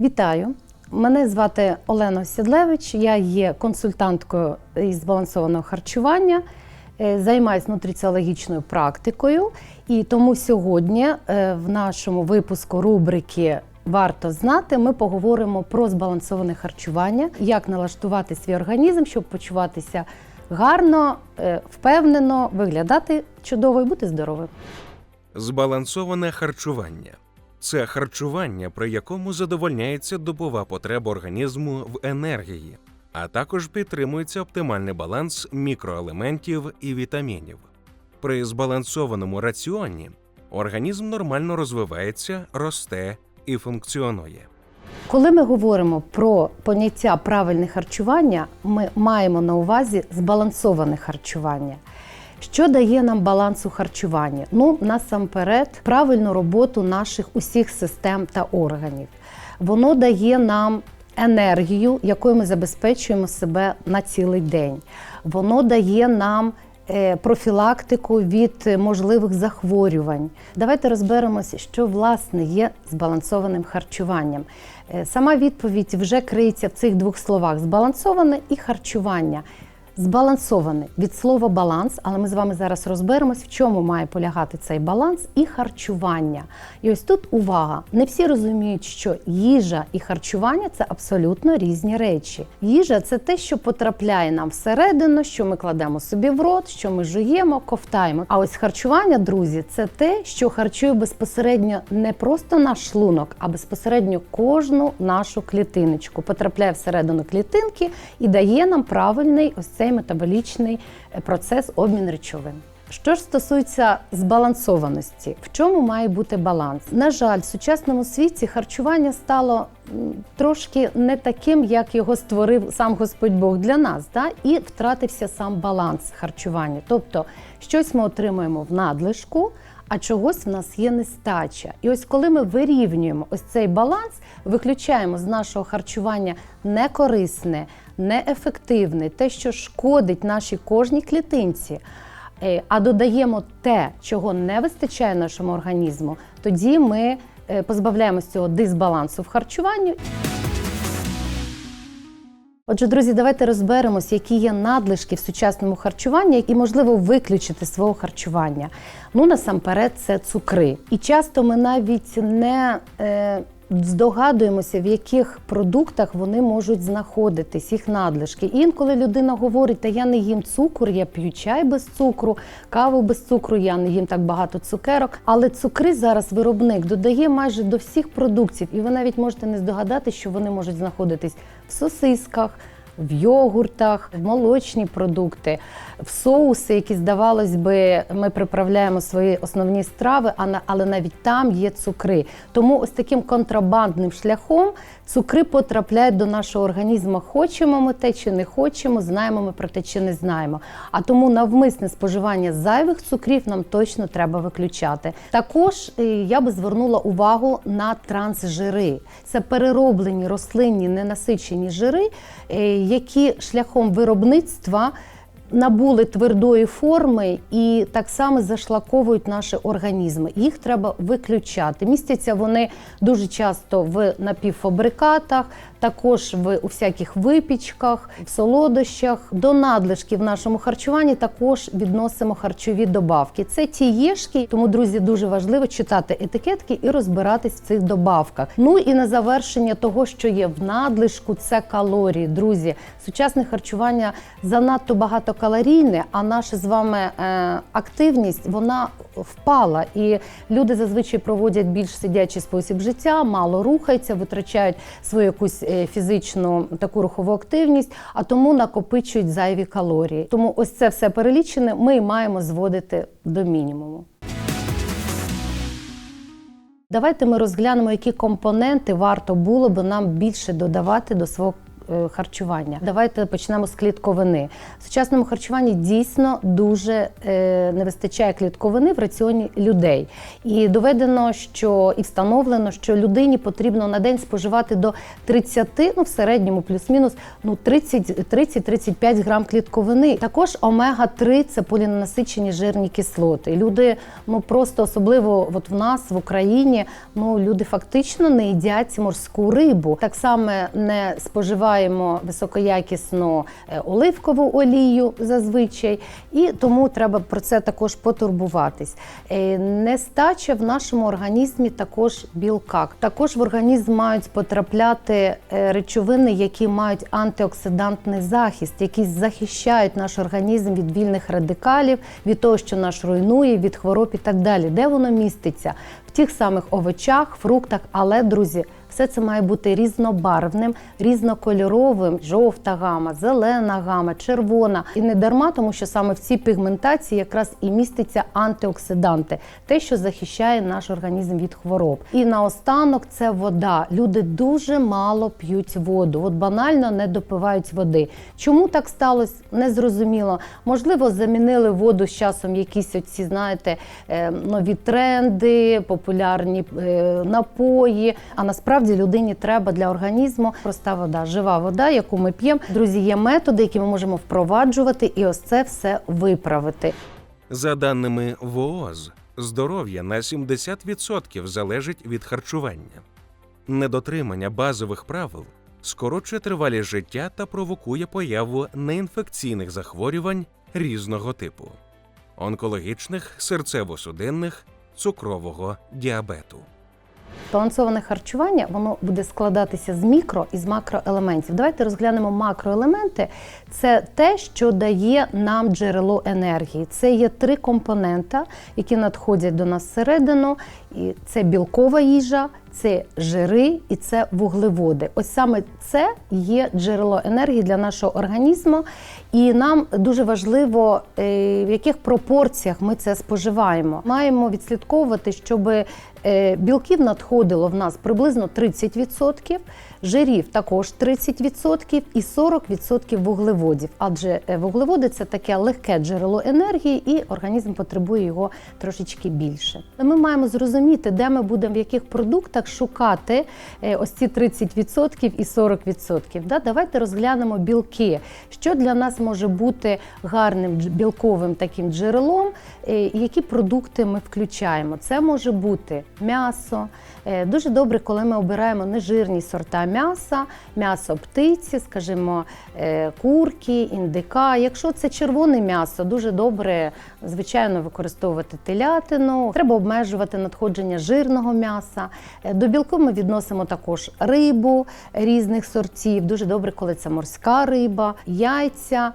Вітаю! Мене звати Олена Сідлевич. Я є консультанткою із збалансованого харчування, е, займаюся нутриціологічною практикою. І тому сьогодні е, в нашому випуску рубрики Варто знати ми поговоримо про збалансоване харчування, як налаштувати свій організм, щоб почуватися гарно, е, впевнено, виглядати чудово і бути здоровим. Збалансоване харчування це харчування, при якому задовольняється добова потреба організму в енергії, а також підтримується оптимальний баланс мікроелементів і вітамінів. При збалансованому раціоні організм нормально розвивається, росте і функціонує. Коли ми говоримо про поняття правильне харчування, ми маємо на увазі збалансоване харчування. Що дає нам баланс у харчуванні? Ну, насамперед, правильну роботу наших усіх систем та органів. Воно дає нам енергію, якою ми забезпечуємо себе на цілий день. Воно дає нам е, профілактику від е, можливих захворювань. Давайте розберемося, що власне є збалансованим харчуванням. Е, Сама відповідь вже криється в цих двох словах: збалансоване і харчування. Збалансоване від слова баланс, але ми з вами зараз розберемось, в чому має полягати цей баланс і харчування. І ось тут увага: не всі розуміють, що їжа і харчування це абсолютно різні речі. Їжа це те, що потрапляє нам всередину, що ми кладемо собі в рот, що ми жуємо, ковтаємо. А ось харчування, друзі, це те, що харчує безпосередньо не просто наш шлунок, а безпосередньо кожну нашу клітиночку. Потрапляє всередину клітинки і дає нам правильний ось цей метаболічний е, процес обмін речовин. Що ж стосується збалансованості, в чому має бути баланс? На жаль, в сучасному світі харчування стало трошки не таким, як його створив сам Господь Бог для нас, да? і втратився сам баланс харчування. Тобто, щось ми отримуємо в надлишку, а чогось в нас є нестача. І ось коли ми вирівнюємо ось цей баланс, виключаємо з нашого харчування некорисне, неефективне, те, що шкодить нашій кожній клітинці. е, А додаємо те, чого не вистачає нашому організму, тоді ми е, позбавляємося цього дисбалансу в харчуванні. Отже, друзі, давайте розберемось, які є надлишки в сучасному харчуванні і можливо виключити свого харчування. Ну, насамперед, це цукри. І часто ми навіть не е, здогадуємося, в яких продуктах вони можуть знаходитись, їх надлишки. Інколи людина говорить, та я не їм цукор, я п'ю чай без цукру, каву без цукру, я не їм так багато цукерок. Але цукри зараз виробник додає майже до всіх продуктів, і ви навіть можете не здогадати, що вони можуть знаходитись в сосисках. В йогуртах, в молочні продукти, в соуси, які, здавалось би, ми приправляємо свої основні страви, але навіть там є цукри. Тому ось таким контрабандним шляхом цукри потрапляють до нашого організму. Хочемо ми те чи не хочемо, знаємо ми про те чи не знаємо. А тому навмисне споживання зайвих цукрів нам точно треба виключати. Також е, я би звернула увагу на трансжири. Це перероблені рослинні ненасичені жири, е, які шляхом виробництва набули твердої форми і так само зашлаковують наші організми. Їх треба виключати. Містяться вони дуже часто в напівфабрикатах, також в у всяких випічках, в солодощах. До надлишків в нашому харчуванні також відносимо харчові добавки. Це ті єшки, тому друзі, дуже важливо читати етикетки і розбиратись в цих добавках. Ну і на завершення того, що є в надлишку, це калорії. Друзі, сучасне харчування занадто багатокалорійне, а наша з вами е, активність вона впала. І люди зазвичай проводять більш сидячий спосіб життя, мало рухаються, витрачають свою якусь е, фізичну таку рухову активність, а тому накопичують зайві калорії. Тому ось це все перелічене ми маємо зводити до мінімуму. Давайте ми розглянемо, які компоненти варто було би нам більше додавати до свого харчування. Давайте почнемо з клітковини. В сучасному харчуванні дійсно дуже е, не вистачає клітковини в раціоні людей. І доведено, що і встановлено, що людині потрібно на день споживати до 30, ну в середньому плюс-мінус, ну 30 30-35 грам клітковини. Також омега-3 це поліненасичені жирні кислоти. Люди ну просто особливо от в нас в Україні, ну люди фактично не їдять морську рибу. Так само не споживаємо високоякісну е, оливкову олію зазвичай, і тому треба про це також потурбуватись. Е, Нестача в нашому організмі також білка. Також в організм мають потрапляти е, речовини, які мають антиоксидантний захист, які захищають наш організм від вільних радикалів, від того, що нас руйнує, від хвороб і так далі. Де воно міститься? В тих самих овочах, фруктах, але друзі. Все це має бути різнобарвним, різнокольоровим, жовта гама, зелена гама, червона. І не дарма, тому що саме в цій пігментації якраз і міститься антиоксиданти, те, що захищає наш організм від хвороб. І наостанок це вода. Люди дуже мало п'ють воду, от банально не допивають води. Чому так сталося? Незрозуміло. Можливо, замінили воду з часом якісь оці, знаєте, е, нові тренди, популярні е, напої. А насправді людині треба для організму проста вода, жива вода, яку ми п'ємо. Друзі, є методи, які ми можемо впроваджувати, і ось це все виправити. За даними ВООЗ, здоров'я на 70% залежить від харчування. Недотримання базових правил скорочує тривалість життя та провокує появу неінфекційних захворювань різного типу онкологічних, серцево-судинних, цукрового діабету. Балансоване харчування воно буде складатися з мікро і з макроелементів. Давайте розглянемо макроелементи. Це те, що дає нам джерело енергії. Це є три компонента, які надходять до нас всередину. І це білкова їжа, це жири і це вуглеводи. Ось саме це є джерело енергії для нашого організму, і нам дуже важливо, е, в яких пропорціях ми це споживаємо. Маємо відслідковувати, щоб е, білків надходило в нас приблизно 30%, жирів також 30% і 40% вуглеводів. Адже е, вуглеводи це таке легке джерело енергії, і організм потребує його трошечки більше. Ми маємо зрозуміти, де ми будемо в яких продуктах шукати е, ось ці 30% і 40%. Да? Давайте розглянемо білки. Що для нас може бути гарним білковим таким джерелом, е, які продукти ми включаємо? Це може бути м'ясо. Дуже добре, коли ми обираємо нежирні сорта м'яса, м'ясо птиці, скажімо, е, курки, індика. Якщо це червоне м'ясо, дуже добре, звичайно, використовувати телятину. Треба обмежувати надходження жирного м'яса. Е, До білку ми відносимо також рибу різних сортів. Дуже добре, коли це морська риба, яйця,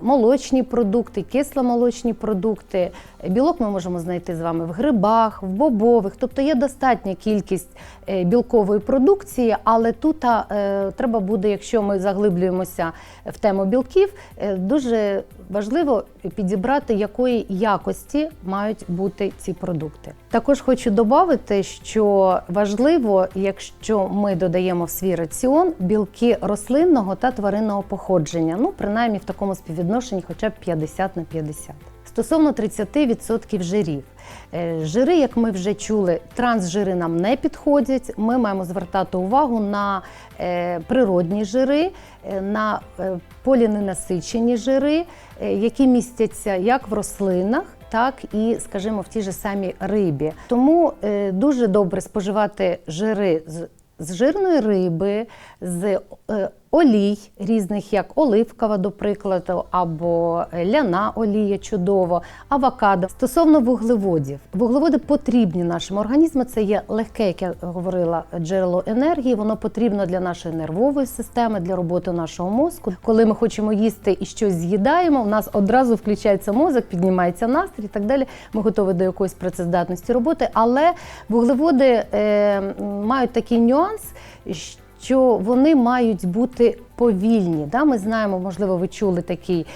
молочні продукти, кисломолочні продукти. Білок ми можемо знайти з вами в грибах, в бобових, тобто є достатня кількість е, білкової продукції, але тут е, треба буде, якщо ми заглиблюємося в тему білків, е, дуже важливо підібрати, якої якості мають бути ці продукти. Також хочу додати, що важливо, якщо ми додаємо в свій раціон білки рослинного та тваринного походження, ну принаймні в такому співвідношенні, хоча б 50 на 50. Стосовно 30% жирів. Е, Жири, як ми вже чули, трансжири нам не підходять. Ми маємо звертати увагу на е, природні жири, е, на поліненасичені жири, які містяться як в рослинах, так і, скажімо, в тій же самій рибі. Тому дуже добре споживати жири з, жирної риби, з олій різних, як оливкова, до прикладу, або ляна олія чудово, авокадо. Стосовно вуглеводів, вуглеводи потрібні нашому організму. Це є легке, як я говорила, джерело енергії. Воно потрібно для нашої нервової системи, для роботи нашого мозку. Коли ми хочемо їсти і щось з'їдаємо, у нас одразу включається мозок, піднімається настрій і так далі. Ми готові до якоїсь працездатності роботи. Але вуглеводи е, мають такий нюанс що вони мають бути повільні. Да? Ми знаємо, можливо, ви чули такий.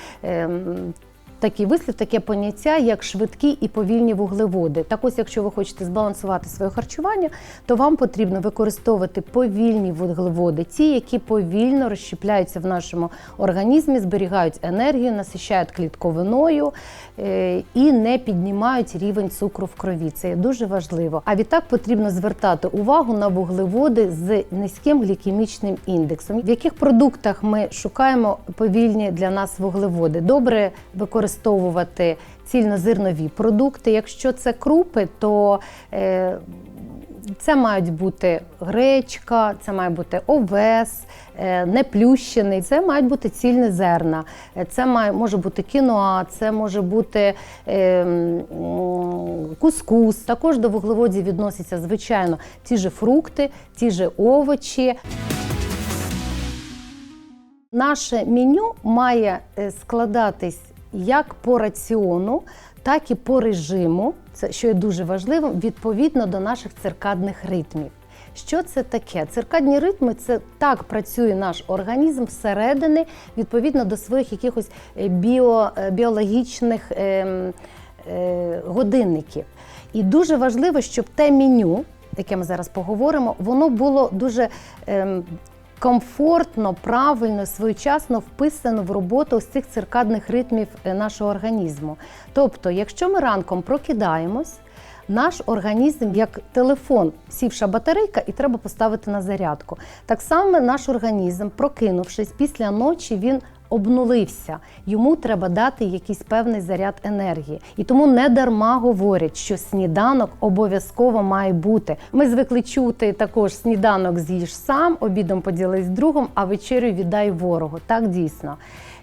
Такий вислів, таке поняття, як швидкі і повільні вуглеводи. Так ось, якщо ви хочете збалансувати своє харчування, то вам потрібно використовувати повільні вуглеводи, ті, які повільно розщепляються в нашому організмі, зберігають енергію, насищають клітковиною е, і не піднімають рівень цукру в крові. Це є дуже важливо. А відтак потрібно звертати увагу на вуглеводи з низьким глікемічним індексом. В яких продуктах ми шукаємо повільні для нас вуглеводи? Добре використовувати цільнозернові продукти. Якщо це крупи, то е, це мають бути гречка, це має бути овес, е, неплющений, це мають бути цільні зерна, е, це має, може бути кіноа, це може бути е, кускус. Також до вуглеводів відносяться, звичайно, ті ж фрукти, ті ж овочі. Наше меню має складатись як по раціону, так і по режиму, це що є дуже важливим, відповідно до наших циркадних ритмів. Що це таке? Циркадні ритми це так працює наш організм всередини, відповідно до своїх якихось е, біо, е, біологічних ем, е, годинників. І дуже важливо, щоб те меню, яке ми зараз поговоримо, воно було дуже ем, комфортно, правильно, своєчасно вписано в роботу ось цих циркадних ритмів е, нашого організму. Тобто, якщо ми ранком прокидаємось, наш організм як телефон, сівша батарейка, і треба поставити на зарядку. Так само наш організм, прокинувшись після ночі, він обнулився. Йому треба дати якийсь певний заряд енергії. І тому не дарма говорять, що сніданок обов'язково має бути. Ми звикли чути також сніданок з'їж сам, обідом поділись з другом, а вечерю віддай ворогу. Так дійсно.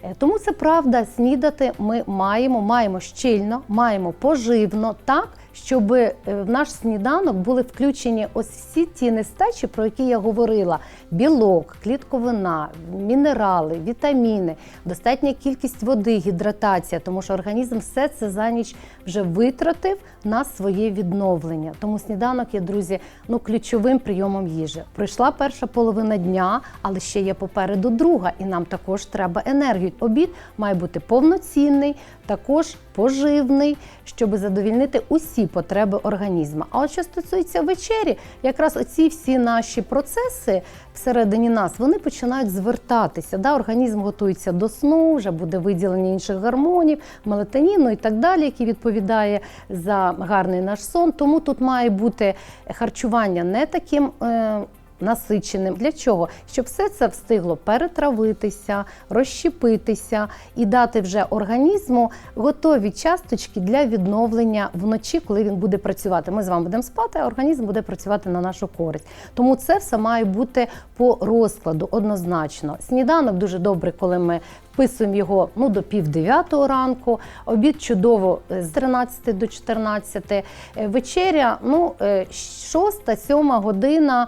Е, Тому це правда, снідати ми маємо, маємо щільно, маємо поживно, так, щоб е, в наш сніданок були включені ось всі ті нестачі, про які я говорила: білок, клітковина, мінерали, вітаміни, достатня кількість води, гідратація, тому що організм все це за ніч вже витратив на своє відновлення. Тому сніданок є, друзі, ну ключовим прийомом їжі. Пройшла перша половина дня, але ще є попереду друга, і нам також треба енергію. Обід має бути повноцінний, також поживний, щоб задовільнити усі потреби організму. А от що стосується вечері, якраз оці всі наші процеси всередині нас вони починають звертатися. Да? Організм готується до сну, вже буде виділення інших гормонів, мелатоніну і так далі, який відповідає за гарний наш сон. Тому тут має бути харчування не таким. Е- Насиченим для чого? Щоб все це встигло перетравитися, розщепитися і дати вже організму готові часточки для відновлення вночі, коли він буде працювати. Ми з вами будемо спати, а організм буде працювати на нашу користь. Тому це все має бути по розкладу однозначно. Сніданок дуже добре, коли ми вписуємо його ну, до пів дев'ятого ранку, обід чудово е, з 13 до 14, е, вечеря ну, 6-7 година.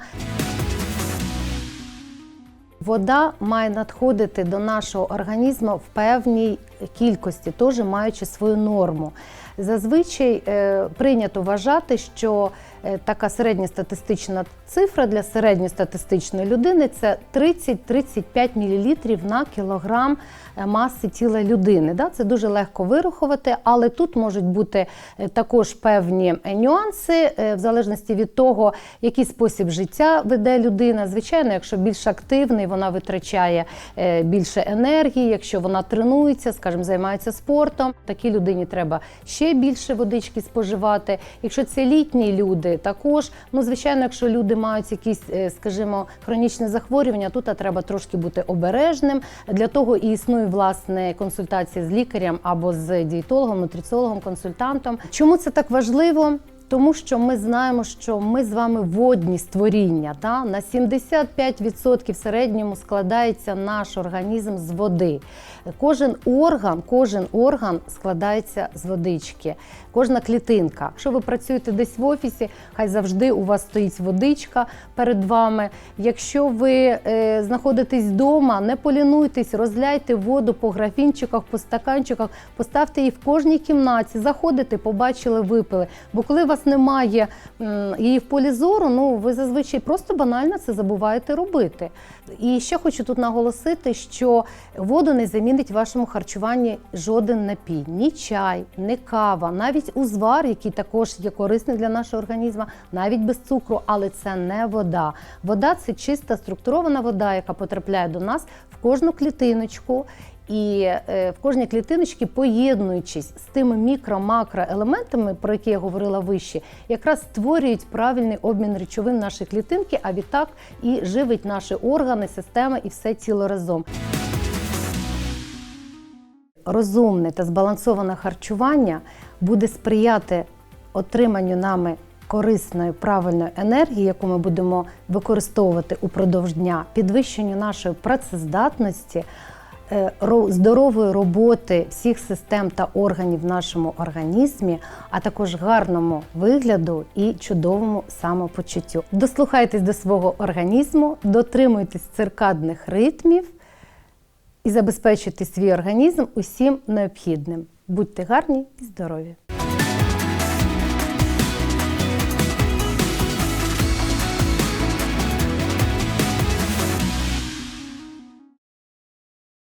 Вода має надходити до нашого організму в певній кількості, теж маючи свою норму. Зазвичай е, прийнято вважати, що е, така середньостатистична цифра для середньостатистичної людини це 30-35 мл на кілограм маси тіла людини. Да? Це дуже легко вирахувати, але тут можуть бути е, також певні е, нюанси, е, в залежності від того, який спосіб життя веде людина. Звичайно, якщо більш активний, вона витрачає е, більше енергії. Якщо вона тренується, скажімо, займається спортом, такій людині треба ще більше водички споживати. Якщо це літні люди, також ну звичайно, якщо люди мають якісь, е, скажімо, хронічне захворювання, тут треба трошки бути обережним. Для того і існує власне консультація з лікарем або з дієтологом, нутриціологом, консультантом. Чому це так важливо? Тому що ми знаємо, що ми з вами водні створіння. Та? На 75% в середньому складається наш організм з води. Кожен орган, кожен орган складається з водички. Кожна клітинка. Якщо ви працюєте десь в офісі, хай завжди у вас стоїть водичка перед вами. Якщо ви е, знаходитесь вдома, не полінуйтесь, розляйте воду по графінчиках, по стаканчиках, поставте її в кожній кімнаті, заходите, побачили, випили. Бо коли у вас немає її в полі зору, ну ви зазвичай просто банально це забуваєте робити. І ще хочу тут наголосити, що воду не замінить в вашому харчуванні жоден напій, ні чай, ні кава, навіть узвар, який також є корисний для нашого організму, навіть без цукру, але це не вода. Вода це чиста структурована вода, яка потрапляє до нас в кожну клітиночку. І е, в кожній клітиночці, поєднуючись з тими мікро-макроелементами, про які я говорила вище, якраз створюють правильний обмін речовин наші клітинки, а відтак і живить наші органи, системи і все тіло разом. Розумне та збалансоване харчування буде сприяти отриманню нами корисної правильної енергії, яку ми будемо використовувати упродовж дня, підвищенню нашої працездатності, е, здорової роботи всіх систем та органів в нашому організмі, а також гарному вигляду і чудовому самопочуттю. Дослухайтесь до свого організму, дотримуйтесь циркадних ритмів і забезпечуйте свій організм усім необхідним. Будьте гарні і здорові!